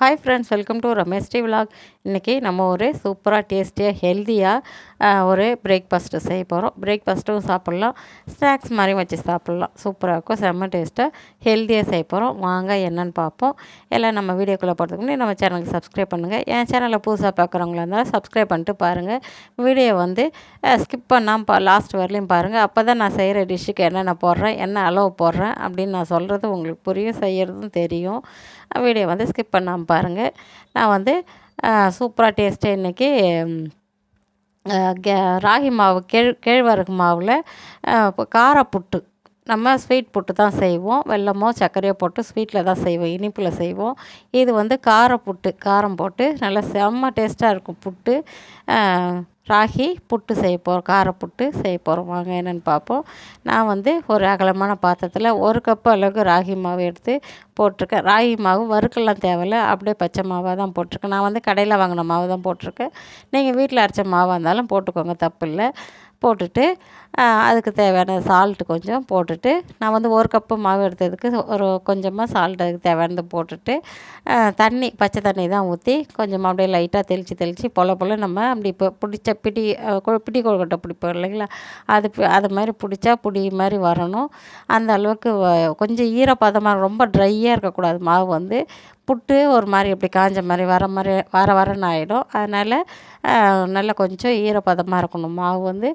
Hi friends welcome to Rameshdi vlog இன்றைக்கி நம்ம ஒரு சூப்பராக டேஸ்டியாக ஹெல்த்தியாக ஒரு பிரேக்ஃபாஸ்ட்டு செய்ய போகிறோம் பிரேக்ஃபாஸ்ட்டும் சாப்பிட்லாம். ஸ்நாக்ஸ் மாதிரி வச்சு சாப்பிட்லாம். சூப்பராக இருக்கும். செம்ம டேஸ்ட்டாக ஹெல்த்தியாக செய்ய போகிறோம் வாங்க என்னென்னு பார்ப்போம். எல்லாம் நம்ம வீடியோக்குள்ளே போகிறதுக்கு முன்னாடி நம்ம சேனலுக்கு சப்ஸ்கிரைப் பண்ணுங்கள் என் சேனலில் புதுசாக பார்க்குறவங்களா இருந்தாலும் சப்ஸ்கிரைப் பண்ணிட்டு பாருங்கள் வீடியோ வந்து ஸ்கிப் பண்ணாமல் பா லாஸ்ட் வரலையும் பாருங்கள் அப்போ தான் நான் செய்கிற டிஷ்ஷுக்கு என்னென்ன போடுறேன் என்ன அளவு போடுறேன் அப்படின்னு நான் சொல்கிறது உங்களுக்கு புரியும் செய்கிறதும் தெரியும். வீடியோ வந்து ஸ்கிப் பண்ணாமல் பாருங்கள் நான் வந்து சூப்பராக டேஸ்ட்டு இன்றைக்கி கே ராகி மாவு கேழ் கேழ்வரகு மாவில் காரப்புட்டு. நம்ம ஸ்வீட் புட்டு தான் செய்வோம். வெல்லமோ சர்க்கரையோ போட்டு ஸ்வீட்டில் தான் செய்வோம். இனிப்பில் செய்வோம். இது வந்து காரப்புட்டு காரம் போட்டு நல்லா செம்ம டேஸ்ட்டாக இருக்கும் புட்டு. ராகி புட்டு செய்ய போகிறோம் காரப்புட்டு செய்ய போகிறோம் வாங்க என்னென்னு பார்ப்போம். நான் வந்து ஒரு அகலமான பாத்திரத்தில் ஒரு கப்பு அளவுக்கு ராகி மாவு எடுத்து போட்டிருக்கேன். ராகி மாவு வறுக்கெல்லாம் தேவையில்ல. அப்படியே பச்சை மாவாக தான் போட்டிருக்கேன். நான் வந்து கடையில் வாங்கின மாவு தான் போட்டிருக்கேன். நீங்கள் வீட்டில் அரைச்ச மாவாக இருந்தாலும் போட்டுக்கோங்க. தப்பு இல்லை போட்டுட்டு அதுக்கு தேவையான சால்ட்டு கொஞ்சம் போட்டுட்டு நான் வந்து ஒரு கப்பு மாவு எடுத்ததுக்கு ஒரு கொஞ்சமாக சால்ட் அதுக்கு தேவையானது போட்டுட்டு தண்ணி பச்சை தண்ணி தான் ஊற்றி கொஞ்சமாக அப்படியே லைட்டாக தெளித்து தெளித்து பொல பொல நம்ம அப்படி இப்போ பிடிச்ச பிடி பிடி கொழுக்கட்டை பிடிப்போம் இல்லைங்களா? அது அது மாதிரி பிடிச்சா பிடி மாதிரி வரணும். அந்த அளவுக்கு கொஞ்சம் ஈரப்பதமாக ரொம்ப ட்ரையாக இருக்கக்கூடாது மாவு வந்து. புட்டு ஒரு மாதிரி இப்படி காஞ்ச மாதிரி வர மாதிரி வர வரன்னு ஆகிடும் அதனால் நல்லா கொஞ்சம் ஈரப்பதமாக இருக்கணும். மாவு வந்து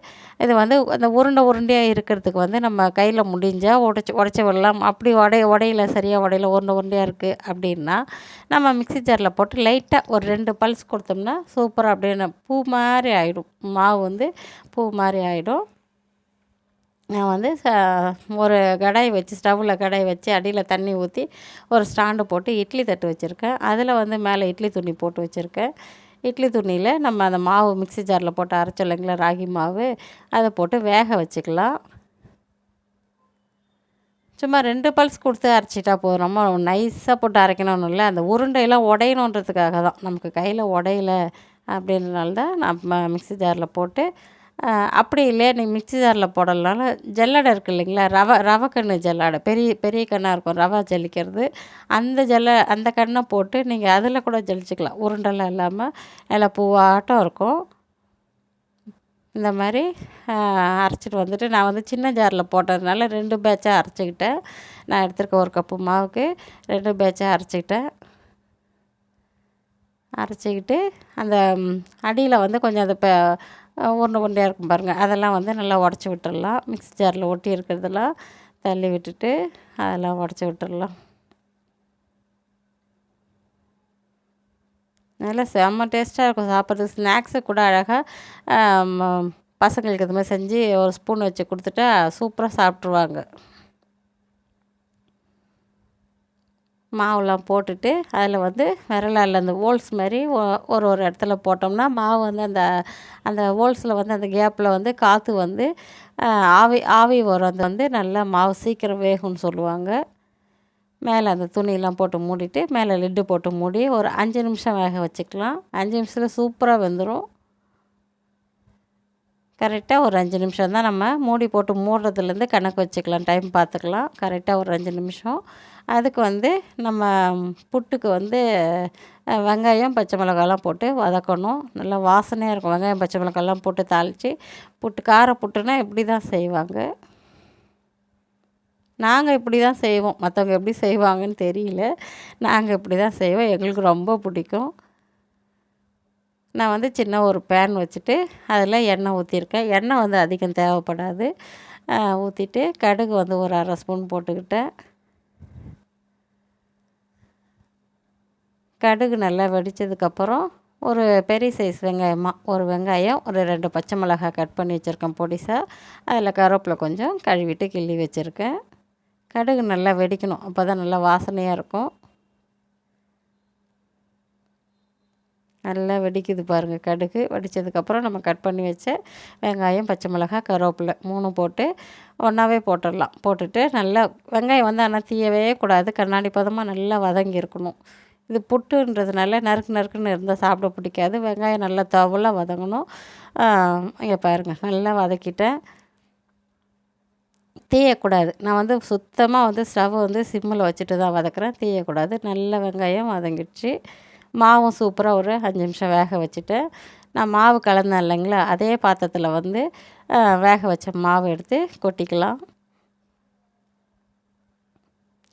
இது வந்து அந்த உருண்டை உருண்டையாக இருக்கிறதுக்கு வந்து நம்ம கையில் முடிஞ்சால் உடச்சி உடச்சி விடலாம். அப்படி உடைய உடையில சரியாக உடையில உருண்டை உருண்டையாக இருக்குது அப்படின்னா நம்ம மிக்சி ஜாரில் போட்டு லைட்டாக ஒரு ரெண்டு பல்ஸ் கொடுத்தோம்னா சூப்பராக அப்படின்னு பூ மாதிரி ஆகிடும் மாவு வந்து பூ மாதிரி ஆகிடும் நான் வந்து ச ஒரு கடாய் வச்சு ஸ்டவ்வில் கடாய் வச்சு அடியில் தண்ணி ஊற்றி ஒரு ஸ்டாண்டு போட்டு இட்லி தட்டு வச்சுருக்கேன். அதில் வந்து மேலே இட்லி துணி போட்டு வச்சுருக்கேன். இட்லி துணியில் நம்ம அந்த மாவு மிக்சி ஜாரில் போட்டு அரைச்சோம் இல்லைங்களா ராகி மாவு. அதை போட்டு வேக வச்சுக்கலாம். சும்மா ரெண்டு பல்ஸ் கொடுத்து அரைச்சிட்டா போதும். ரொம்ப நைஸாக போட்டு அரைக்கணும்னு இல்லை அந்த உருண்டையெல்லாம் உடையணுன்றதுக்காக தான். நமக்கு கையில் உடையலை அப்படின்றனால தான் நம்ம மிக்சி ஜாரில் போட்டு அப்படி இல்லையா? நீ மிக்சி ஜாரில் போடலனாலும் ஜல்லடை இருக்குது இல்லைங்களா? ரவை ரவை கன்று ஜல்லடை. பெரிய பெரிய கன்னாக இருக்கும் ரவை ஜலிக்கிறது. அந்த ஜல்ல அந்த கண்ணை போட்டு நீங்கள் அதில் கூட ஜலிச்சுக்கலாம். உருண்டெல்லாம் இல்லாமல் நல்லா பூவாட்டம் இருக்கும். இந்த மாதிரி அரைச்சிட்டு வந்துட்டு நான் வந்து சின்ன ஜாரில் போட்டதுனால ரெண்டு பேட்சாக அரைச்சிக்கிட்டேன். நான் எடுத்துருக்க ஒரு கப்பு மாவுக்கு ரெண்டு பேட்சாக அரைச்சிக்கிட்டேன். அரைச்சிக்கிட்டு அந்த அடியில் வந்து கொஞ்சம் அந்த உருண்டை உருண்டையாக இருக்கும் பாருங்கள் அதெல்லாம் வந்து நல்லா உடச்சி விட்டுடலாம் மிக்ஸி ஜாரில் ஒட்டி இருக்கிறதெல்லாம் தள்ளி விட்டுட்டு அதெல்லாம் உடச்சி விட்டுடலாம் நல்லா செம்ம டேஸ்ட்டாக இருக்கும் சாப்பிட்றதுக்கு. ஸ்நாக்ஸு கூட அழகாக பசங்களுக்கு இது மாதிரி செஞ்சு ஒரு ஸ்பூன் வச்சு கொடுத்துட்டா சூப்பராக சாப்பிட்ருவாங்க மாவுலாம் போட்டுட்டு அதில் வந்து விரலால் அந்த ஹோல்ஸ் மாதிரி ஒரு ஒரு இடத்துல போட்டோம்னா மாவு வந்து அந்த அந்த ஹோல்ஸில் வந்து அந்த கேப்பில் வந்து காற்று வந்து ஆவி ஆவி வரும். அது வந்து நல்லா மாவு சீக்கிரம் வேகும்னு சொல்லுவாங்க. மேலே அந்த துணியெல்லாம் போட்டு மூடிட்டு மேலே லிட்டு போட்டு மூடி ஒரு அஞ்சு நிமிஷம் வேக வச்சுக்கலாம். அஞ்சு நிமிஷத்தில் சூப்பராக வெந்துடும் கரெக்டாக ஒரு அஞ்சு நிமிஷம் தான் நம்ம மூடி போட்டு மூடுறதுலேருந்து கணக்கு வச்சுக்கலாம். டைம் பார்த்துக்கலாம். கரெக்டாக ஒரு அஞ்சு நிமிஷம். அதுக்கு வந்து நம்ம புட்டுக்கு வந்து வெங்காயம் பச்சை மிளகாலாம் போட்டு வதக்கணும். நல்லா வாசனையாக இருக்கும். வெங்காயம் பச்சை மிளகாலாம் போட்டு தாளித்து புட்டு கார புட்டுனா இப்படி தான் செய்வாங்க. நாங்கள் இப்படி தான் செய்வோம். மற்றவங்க எப்படி செய்வாங்கன்னு தெரியல. நாங்கள் இப்படி தான் செய்வோம். எங்களுக்கு ரொம்ப பிடிக்கும். நான் வந்து சின்ன ஒரு பேன் வச்சுட்டு அதில் எண்ணெய் ஊற்றிருக்கேன் எண்ணெய் வந்து அதிகம் தேவைப்படாது. ஊற்றிட்டு கடுகு வந்து ஒரு அரை ஸ்பூன் போட்டுக்கிட்டேன். கடுகு நல்லா வெடித்ததுக்கப்புறம் ஒரு பெரிய சைஸ் வெங்காயமாக ஒரு வெங்காயம் ஒரு ரெண்டு பச்சை மிளகாய் கட் பண்ணி வச்சுருக்கேன் பொடிசாக அதில் கருவேப்பிலை கொஞ்சம் கழுவிட்டு கிள்ளி வச்சுருக்கேன். கடுகு நல்லா வெடிக்கணும். அப்போ தான் நல்லா வாசனையாக இருக்கும். நல்லா வெடிக்குது பாருங்கள் கடுகு. வெடித்ததுக்கப்புறம் நம்ம கட் பண்ணி வச்ச வெங்காயம் பச்சை மிளகாய் கருவேப்பிலை மூணு போட்டு ஒன்றாவே போட்டுடலாம். போட்டுட்டு நல்லா வெங்காயம் வந்து ஆனால் தீயவே கூடாது. கண்ணாடி பதமாக நல்லா வதங்கி இருக்கணும். இது புட்டுன்றதுனால நறுக்கு நறுக்குன்னு இருந்தால் சாப்பிட பிடிக்காது. வெங்காயம் நல்லா தவலாக வதங்கணும். இங்கே பாருங்கள் நல்லா வதக்கிட்டேன். தீயக்கூடாது. நான் வந்து சுத்தமாக வந்து ஸ்டவ் வந்து சிம்மில் வச்சுட்டு தான் வதக்குறேன். தீயக்கூடாது. நல்ல வெங்காயம் வதங்கிடுச்சு. மாவும் சூப்பராக ஒரு அஞ்சு நிமிஷம் வேக வச்சுட்டேன். நான் மாவு கலந்தேன் இல்லைங்களா? அதே பாத்திரத்தில் வந்து வேக வச்ச மாவு எடுத்து கொட்டிக்கலாம்.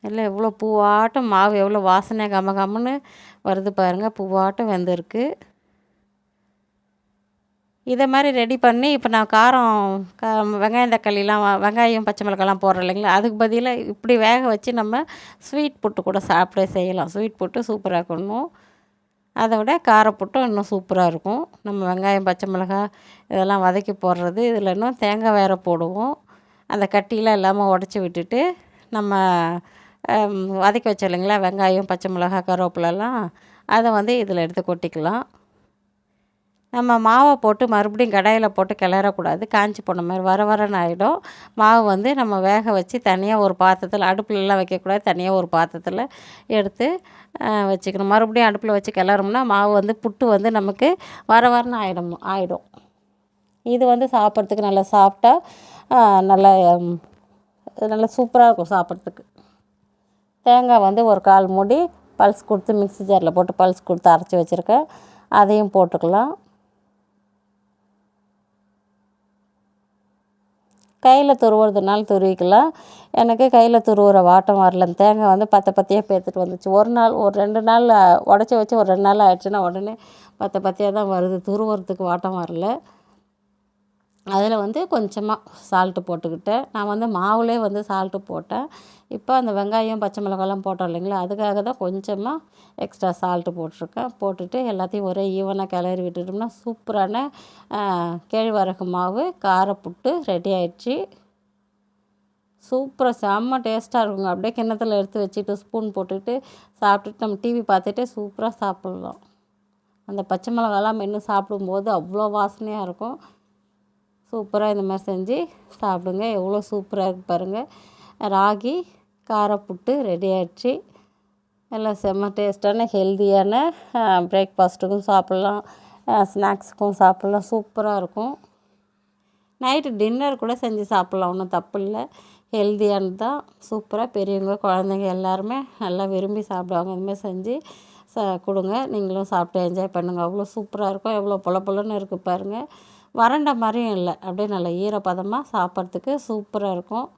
இல்லை எவ்வளோ பூவாட்டம் மாவு எவ்வளோ வாசனை கம கம்முன்னு வருது பாருங்கள் பூவாட்டம் வெந்திருக்கு. இதை மாதிரி ரெடி பண்ணி இப்போ நான் காரம் க வெங்காயம் தக்காளிலாம் வெங்காயம் பச்சை மிளகாலாம் போடுறோம் இல்லைங்களா? அதுக்கு பதிலாக இப்படி வேக வச்சு நம்ம ஸ்வீட் புட்டு கூட சாப்பிட செய்யலாம். ஸ்வீட் புட்டு சூப்பராக இருக்கணும். அதை விட காரப்புட்டும் இன்னும் சூப்பராக இருக்கும். நம்ம வெங்காயம் பச்சை மிளகா இதெல்லாம் வதக்கி போடுறது. இதில் இன்னும் தேங்காய் வேறு போடுவோம். அந்த கட்டிலாம் இல்லாமல் உடச்சி விட்டுட்டு நம்ம வதக்கி வச்சோம் இல்லைங்களா வெங்காயம் பச்சை மிளகா கருவேப்பிலெல்லாம் அதை வந்து இதில் எடுத்து கொட்டிக்கலாம். நம்ம மாவை போட்டு மறுபடியும் கடாயில் போட்டு கிளறக்கூடாது காஞ்சி போன மாதிரி வர வரன்னு ஆகிடும் மாவு வந்து நம்ம வேக வச்சு தனியாக ஒரு பாத்திரத்தில் அடுப்புலலாம் வைக்கக்கூடாது தனியாக ஒரு பாத்திரத்தில் எடுத்து வச்சுக்கணும். மறுபடியும் அடுப்பில் வச்சு கிளறோம்னா மாவு வந்து புட்டு வந்து நமக்கு வர வரன்னு ஆகிடும் ஆகிடும் இது வந்து சாப்பிட்றதுக்கு நல்லா சாஃப்டாக நல்லா நல்லா சூப்பராக இருக்கும் சாப்பிட்றதுக்கு. தேங்காய் வந்து ஒரு கால் மூடி பல்ஸ் கொடுத்து மிக்ஸி ஜாரில் போட்டு பல்ஸ் கொடுத்து அரைச்சி வச்சுருக்கேன். அதையும் போட்டுக்கலாம். கையில் துருவுறதுனால துருவிக்கலாம். எனக்கு கையில் துருவுற வாட்டம் வரல. தேங்காய் வந்து பற்ற பற்றியாக பேத்துட்டு வந்துச்சு. ஒரு நாள் ஒரு ரெண்டு நாள் உடச்சி வச்சு ஒரு ரெண்டு நாள் ஆயிடுச்சுன்னா உடனே பற்ற பற்றியாக தான் வருது. துருவுறதுக்கு வாட்டம் வரல. அதில் வந்து கொஞ்சமாக சால்ட்டு போட்டுக்கிட்டேன் நான் வந்து மாவுலே வந்து சால்ட்டு போட்டேன். இப்போ அந்த வெங்காயம் பச்சை மிளகாலாம் போட்டோம் இல்லைங்களா அதுக்காக தான் கொஞ்சமாக எக்ஸ்ட்ரா சால்ட்டு போட்டிருக்கேன். போட்டுட்டு எல்லாத்தையும் ஒரே ஈவனாக கிளறி விட்டுட்டோம்னா சூப்பரான கேழ்வரகு மாவு காரப்புட்டு ரெடி ஆயிடுச்சு. சூப்பராக செம்ம டேஸ்ட்டாக இருக்குங்க. அப்படியே கிண்ணத்தில் எடுத்து வச்சுட்டு ஸ்பூன் போட்டுட்டு சாப்பிட்டுட்டு நம்ம டிவி பார்த்துட்டு சூப்பராக சாப்பிட்லாம். அந்த பச்சை மிளகாலாம் மென்று சாப்பிடும்போது அவ்வளோ வாசனையாக இருக்கும். சூப்பராக இந்த மாதிரி செஞ்சு சாப்பிடுங்க. எவ்வளோ சூப்பராக இருக்குது பாருங்கள் ராகி காரப்புட்டு ரெடி ஆகிடுச்சு எல்லாம் செம்ம டேஸ்ட்டான ஹெல்த்தியான பிரேக்ஃபாஸ்ட்டுக்கும் சாப்பிட்லாம். ஸ்நாக்ஸுக்கும் சாப்பிட்லாம். சூப்பராக இருக்கும். நைட்டு டின்னர் கூட செஞ்சு சாப்பிட்லாம். ஒன்றும் தப்பு இல்லை. ஹெல்த்தியானது தான். சூப்பராக பெரியவங்க குழந்தைங்க எல்லாருமே நல்லா விரும்பி சாப்பிடுவாங்க. இதுமாதிரி செஞ்சு ச கொடுங்க. நீங்களும் சாப்பிட்டு என்ஜாய் பண்ணுங்கள் அவ்வளோ சூப்பராக இருக்கும். எவ்வளோ பொல பொலன்னு இருக்குது பாருங்கள் வறண்ட மாதிரியும் இல்லை. அப்படியே நல்லா ஈரப்பதமாக சாப்பிட்றதுக்கு சூப்பராக இருக்கும்.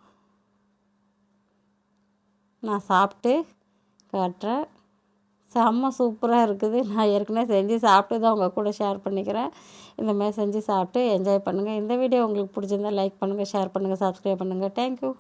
நான் சாப்பிட்டு காட்டுறேன். செம்ம சூப்பராக இருக்குது. நான் ஏற்கனவே செஞ்சு சாப்பிட்டு தான் உங்கள் கூட ஷேர் பண்ணிக்கிறேன். இந்தமாதிரி செஞ்சு சாப்பிட்டு என்ஜாய் பண்ணுங்கள் இந்த வீடியோ உங்களுக்கு பிடிச்சிருந்தா லைக் பண்ணுங்கள் ஷேர் பண்ணுங்கள் சப்ஸ்கிரைப் பண்ணுங்கள் தேங்க்யூ